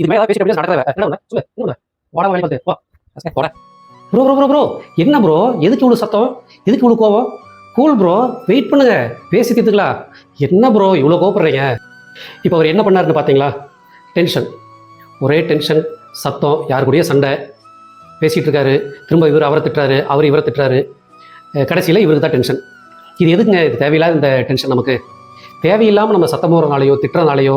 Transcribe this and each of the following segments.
இது மேலே பேசி அப்படியே என்ன சொல்லு என்ன ஒண்ணு? வாடா பார்த்து வா. ப்ரோ ப்ரோ ப்ரோ ப்ரோ என்ன ப்ரோ? எதுக்கு இவ்வளோ சத்தம்? எதுக்கு இவ்வளோ கோவம்? கூல் ப்ரோ வெயிட் பண்ணுங்க. பேசி தீர்த்துக்கலாம் என்ன ப்ரோ இவ்வளோ கோவப்படுறீங்க? இப்போ அவர் என்ன பண்ணாருன்னு பார்த்தீங்களா டென்ஷன். ஒரே டென்ஷன் சத்தம் யார் கூடயே சண்டை. பேசிகிட்டு இருக்காரு. திரும்ப இவர் அவரை திட்டுறாரு அவர் இவரை திட்டுறாரு. கடைசியில் இவருக்கு தான் டென்ஷன். இது எதுக்குங்க? இது தேவையில்லாத இந்த டென்ஷன் நமக்கு. தேவையில்லாமல் நம்ம சத்தம் போகிறனாலையோ திட்டுறதுனாலையோ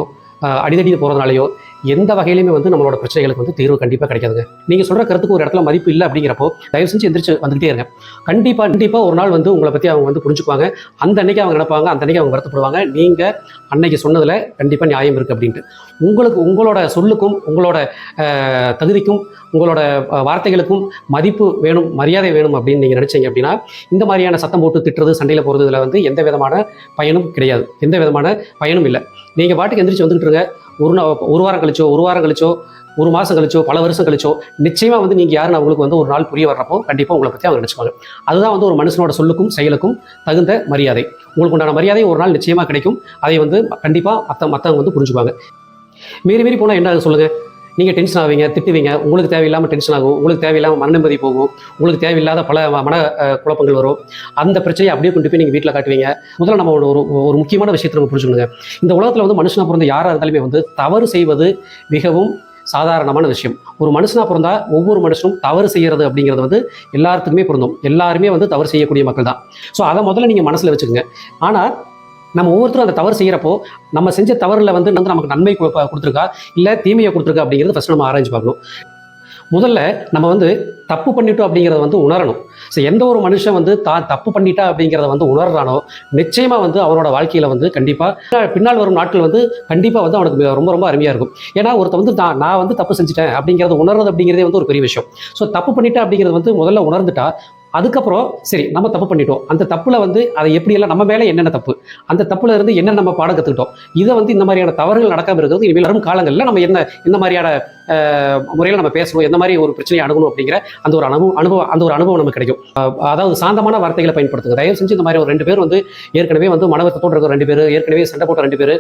அடிதடி போகிறதுனாலையோ எந்த வகையிலுமே வந்து நம்மளோட பிரச்சனைகளுக்கு வந்து தீர்வு கண்டிப்பாக கிடைக்காதுங்க. நீங்கள் சொல்கிற கருத்துக்கு ஒரு இடத்துல மதிப்பு இல்லை அப்படிங்கிறப்போ தயவு செஞ்சு எந்திரிச்சு வந்துகிட்டே இருங்க. கண்டிப்பாக கண்டிப்பாக ஒரு நாள் வந்து உங்களை பற்றி அவங்க வந்து புரிஞ்சுக்குவாங்க. அந்த அன்னைக்கு அவங்க நினைப்பாங்க அந்த அன்னைக்கு அவங்க வருத்தப்படுவாங்க. நீங்கள் அன்னைக்கு சொன்னதில் கண்டிப்பாக நியாயம் இருக்குது அப்படின்ட்டு. உங்களுக்கு உங்களோட சொல்லுக்கும் உங்களோட தகுதிக்கும் உங்களோட வார்த்தைகளுக்கும் மதிப்பு வேணும் மரியாதை வேணும் அப்படின்னு நீங்கள் நினச்சிங்க அப்படின்னா இந்த மாதிரியான சத்தம் போட்டு திட்டுறது சண்டையில் போகிறது இதில் வந்து எந்த விதமான பயனும் கிடையாது. எந்த விதமான பயனும் இல்லை. நீங்கள் பாட்டுக்கு எந்திரிச்சு வந்துட்டுருங்க ஒரு நாள் ஒரு வாரம் கழிச்சோ ஒரு வாரம் கழிச்சோ ஒரு மாதம் கழிச்சோ பல வருஷம் கழிச்சோ நிச்சயமாக வந்து நீங்கள் யாருன்னு அவங்களுக்கு வந்து ஒரு நாள் புரிய வர்றப்போ கண்டிப்பாக உங்களை பற்றி அவங்க நினச்சிப்பாங்க. அதுதான் வந்து ஒரு மனுஷனோட சொல்லுக்கும் செயலுக்கும் தகுந்த மரியாதை. உங்களுக்கு உண்டான மரியாதை ஒரு நாள் நிச்சயமாக கிடைக்கும். அதை வந்து கண்டிப்பாக மற்ற மற்றவங்க வந்து புரிஞ்சுப்பாங்க மீறி மீறி போனால் என்ன சொல்லுங்கள் நீங்கள் டென்ஷன் ஆவீங்க திட்டுவீங்க உங்களுக்கு தேவையில்லாமல் டென்ஷன் ஆகும் உங்களுக்கு தேவையில்லாமல் மன நிம்மதி போகும் உங்களுக்கு தேவையில்லாத பல மன குழப்பங்கள் வரும். அந்த பிரச்சனையை அப்படியே கொண்டு போய் நீங்கள் வீட்டில் காட்டுவீங்க. முதல்ல நம்ம ஒரு ஒரு- ஒரு முக்கியமான விஷயத்தை நம்ம புரிஞ்சுக்கணுங்க. இந்த உலகத்தில் வந்து மனுஷனாக பிறந்த யாராக இருந்தாலுமே வந்து தவறு செய்வது மிகவும் சாதாரணமான விஷயம். ஒரு மனுஷனாக பிறந்தா ஒவ்வொரு மனுஷனும் தவறு செய்கிறது அப்படிங்கிறது வந்து எல்லாத்துக்குமே பொருந்தும். எல்லாருமே வந்து தவறு செய்யக்கூடிய மக்கள் தான். ஸோ அதை முதல்ல நீங்கள் மனசில் வச்சுக்கோங்க. ஆனால் நம்ம ஒவ்வொருத்தரும் அந்த தவறு செய்கிறப்போ நம்ம செஞ்ச தவறில் வந்து வந்து நமக்கு நன்மை கொடுத்துருக்கா? இல்லை தீமையை கொடுத்துருக்கா அப்படிங்கிறது ஃபஸ்ட் நம்ம ஆராய்ச்சி பார்க்கணும். முதல்ல நம்ம வந்து தப்பு பண்ணிட்டோம் அப்படிங்கிறத வந்து உணரணும். ஸோ எந்த ஒரு மனுஷன் வந்து தான் தப்பு பண்ணிட்டா அப்படிங்கிறத வந்து உணர்றானோ நிச்சயமாக வந்து அவனோட வாழ்க்கையில் வந்து கண்டிப்பாக பின்னால் வரும் நாட்கள் வந்து கண்டிப்பாக வந்து அவனுக்கு ரொம்ப ரொம்ப அருமையாக இருக்கும். ஏன்னா ஒருத்தன் வந்து நான் நான் வந்து தப்பு செஞ்சுட்டேன் அப்படிங்கிறத உணர்றது அப்படிங்கிறதே வந்து ஒரு பெரிய விஷயம். ஸோ தப்பு பண்ணிட்டேன் அப்படிங்கிறது வந்து முதல்ல உணர்ந்துட்டா அதுக்கப்புறம் சரி நம்ம தப்பு பண்ணிட்டோம். அந்த தப்புல வந்து அதை எப்படியெல்லாம் நம்ம மேலே என்னென்ன தப்பு? அந்த தப்புல இருந்து என்ன நம்ம பாடம் கற்றுக்கிட்டோம் இதை வந்து இந்த மாதிரியான தவறுகள் நடக்காம இருக்கிறது இனிமேல் வரும் காலங்களில் நம்ம என்ன இந்த மாதிரியான முறையில் நம்ம பேசணும் எந்த மாதிரி ஒரு பிரச்சனையை அணுகணும் அப்படிங்கிற அந்த ஒரு அனுபவம் அனுபவம் அந்த ஒரு அனுபவம் நமக்கு கிடைக்கும். அதாவது சாந்தமான வார்த்தைகளை பயன்படுத்துங்க. தயவு செஞ்சு இந்த மாதிரி ஒரு ரெண்டு பேர் வந்து ஏற்கனவே வந்து மனவர்த்தத்தோடு இருக்கிற ரெண்டு பேர் ஏற்கனவே சண்டை போட்ட ரெண்டு பேர்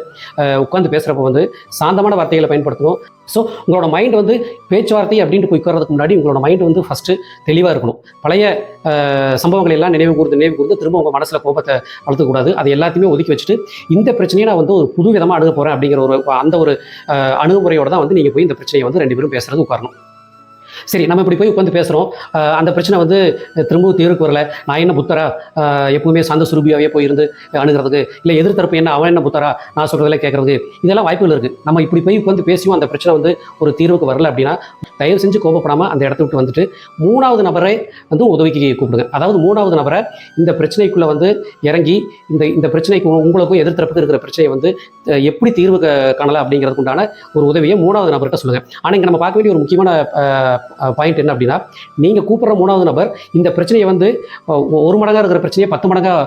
உட்காந்து பேசுகிறப்ப வந்து சாந்தமான வார்த்தைகளை பயன்படுத்தணும். ஸோ உங்களோட மைண்ட் வந்து பேச்சுவார்த்தை அப்படின்ட்டு போய் உட்கார்றதுக்கு முன்னாடி உங்களோட மைண்ட் வந்து ஃபஸ்ட்டு தெளிவாக இருக்கணும். பழைய அஹ், சம்பவங்களை எல்லாம் நினைவு கூர்ந்து நினைவு கூர்ந்து திரும்ப உங்கள் மனசில் கோபத்தை வளர்த்துக்கூடாது அது எல்லாத்தையுமே ஒதுக்கி வச்சுட்டு இந்த பிரச்சனையை நான் வந்து ஒரு புது விதமாக அணுக போகிறேன் அப்படிங்கிற ஒரு அந்த ஒரு அஹ், அணுகுமுறையோட தான் வந்து நீங்கள் போய் இந்த பிரச்சனையை வந்து வந்து ரெண்டு பேரும் பேசுறது உட்காரணும். சரி நம்ம இப்படி போய் உட்காந்து பேசுகிறோம் அந்த பிரச்சனை வந்து திரும்பவும் தீர்வுக்கு வரல. நான் என்ன புத்தரா? எப்பவுமே சந்த சுரூபியாவே போயிருந்து அணுகிறதுக்கு. இல்லை எதிர்த்தரப்பு என்ன? அவன் என்ன புத்தரா? நான் சொல்கிறதில்ல கேட்குறது இதெல்லாம் வாய்ப்புகள் இருக்குது நம்ம இப்படி போய் உட்காந்து பேசியும் அந்த பிரச்சனை வந்து ஒரு தீர்வுக்கு வரல அப்படின்னா தயவு செஞ்சு கோபப்படாமல் அந்த இடத்த விட்டு வந்துட்டு மூணாவது நபரை வந்து உதவிக்கு கூப்பிடுங்க. அதாவது மூணாவது நபரை இந்த பிரச்சனைக்குள்ளே வந்து இறங்கி இந்த இந்த பிரச்சனைக்கு உ- உங்களுக்கும் எதிர்த்தரப்புக்கு இருக்கிற பிரச்சனையை வந்து எப்படி தீர்வு காணலை காணலாம் ஒரு உதவியை மூணாவது நபர்கிட்ட சொல்லுங்கள் ஆனால் இங்கே நம்ம பார்க்க வேண்டிய ஒரு முக்கியமான பாயிண்ட் என்ன அப்படின்னா நீங்கள் கூப்பிட்ற மூணாவது நபர் இந்த பிரச்சனையை வந்து ஒரு மடங்காக இருக்கிற பிரச்சனையை பத்து மடங்காக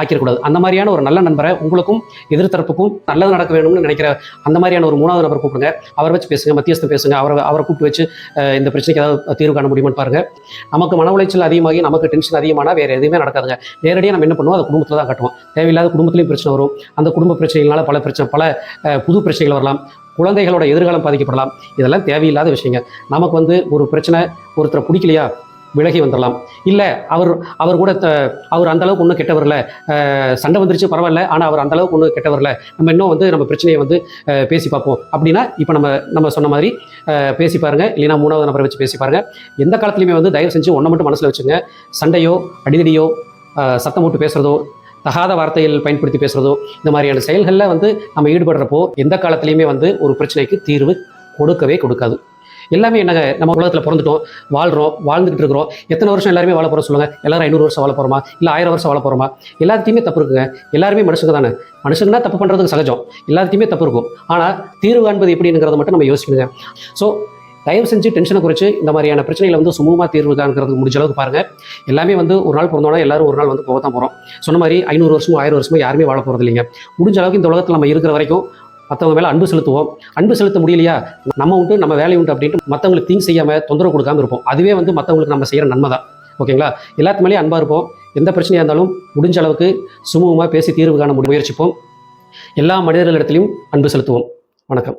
ஆக்கிடக்கூடாது. அந்த மாதிரியான ஒரு நல்ல நண்பரை உங்களுக்கும் எதிர்த்தரப்புக்கும் நல்லது நடக்க வேணும்னு நினைக்கிற அந்த மாதிரியான ஒரு மூணாவது நபர் கூப்பிடுங்க. அவரை வச்சு பேசுங்க மத்தியஸ்தம் பேசுங்க அவரை அவரை கூப்பிட்டு வச்சு இந்த பிரச்சனைக்கு ஏதாவது தீர்வு காண முடியுமான்னு பாருங்க. நமக்கு மன உளைச்சல் அதிகமாகி நமக்கு டென்ஷன் அதிகமான வேறு எதுவுமே நடக்காதுங்க. நேரடியாக நம்ம என்ன பண்ணுவோம்? அதை குடும்பத்தில் தான் கட்டுவோம். தேவையில்லாத குடும்பத்துலையும் பிரச்சனை வரும். அந்த குடும்ப பிரச்சனைகளால் பல பிரச்சனை பல புது பிரச்சனைகள் வரலாம். குழந்தைகளோட எதிர்காலம் பாதிக்கப்படலாம். இதெல்லாம் தேவையில்லாத விஷயங்க நமக்கு வந்து ஒரு பிரச்சனை ஒருத்தரை பிடிக்கலையா? விலகி வந்துடலாம். இல்லை அவர் அவர் கூட த- அவர் அந்த அளவுக்கு ஒன்றும் கெட்ட வரல சண்டை வந்துருச்சு பரவாயில்ல. ஆனால் அவர் அந்த அளவுக்கு ஒன்றும் கெட்ட வரல நம்ம இன்னும் வந்து நம்ம பிரச்சனையை வந்து பேசி பார்ப்போம். அப்படின்னா இப்போ நம்ம நம்ம சொன்ன மாதிரி பேசி பாருங்க. இல்லைன்னா மூணாவது நபரை வச்சு பேசி பாருங்க. எந்த காலத்துலையுமே வந்து தயவு செஞ்சு ஒன்றை மட்டும் மனசில் வச்சுங்க. சண்டையோ அடிதடியோ சத்தம் போட்டு பேசுகிறதோ தகாத வார்த்தைகள் பயன்படுத்தி பேசுகிறதோ இந்த மாதிரியான செயல்களில் வந்து நம்ம ஈடுபடுறப்போ எந்த காலத்துலையுமே வந்து ஒரு பிரச்சனைக்கு தீர்வு கொடுக்கவே கொடுக்காது. எல்லாமே என்னங்க நம்ம உலகத்தில் பிறந்துட்டோம் வாழ்கிறோம் வாழ்ந்துகிட்டு இருக்கிறோம். எத்தனை வருஷம் எல்லாருமே வாழ போகிறோம் சொல்லுங்கள் எல்லாரும் ஐநூறு வருஷம் வாழ போகிறோமா இல்லை ஆயிரம் வருஷம் வாழ போகிறோமா எல்லாத்தையுமே தப்பு இருக்குங்க. எல்லாருமே மனுஷங்க தானே. மனுஷங்கன்னா தப்பு பண்ணுறதுக்கு சகஜம். எல்லாத்தையுமே தப்பு இருக்கும். ஆனால் தீர்வு காண்பது எப்படிங்கிறத மட்டும் நம்ம யோசிக்கணுங்க. ஸோ தயவு செஞ்சு டென்ஷனை குறைச்சு இந்த மாதிரியான பிரச்சனைகளை வந்து சுமூகமாக தீர்வு காண்கிறதுக்கு முடிஞ்ச அளவுக்கு பாருங்கள் எல்லாமே வந்து ஒரு நாள் பிறந்தோன்னா எல்லாரும் ஒரு நாள் வந்து போக தான் போகிறோம் சொன்ன மாதிரி ஐநூறு வருஷமோ ஆயிரம் வருஷமோ யாருமே வாழ போகிறது இல்லைங்க. முடிஞ்ச அளவுக்கு இந்த உலகத்தில் நம்ம இருக்கிற வரைக்கும் மற்றவங்க மேலே அன்பு செலுத்துவோம். அன்பு செலுத்த முடியலையா? நம்ம உண்டு நம்ம வேலை உண்டு அப்படின்ட்டு மற்றவங்களுக்கு தீங்கு செய்யாமல் தொந்தரவு கொடுக்காம இருப்போம். அதுவே வந்து மற்றவங்களுக்கு நம்ம செய்கிற நன்மை தான். ஓகேங்களா? எல்லாத்து மேலேயும் அன்பாக இருப்போம். எந்த பிரச்சனையாக இருந்தாலும் முடிஞ்ச அளவுக்கு சுமூகமாக பேசி தீர்வு காண முடி- முயற்சிப்போம். எல்லா மனிதர்களிடத்திலையும் அன்பு செலுத்துவோம். வணக்கம்.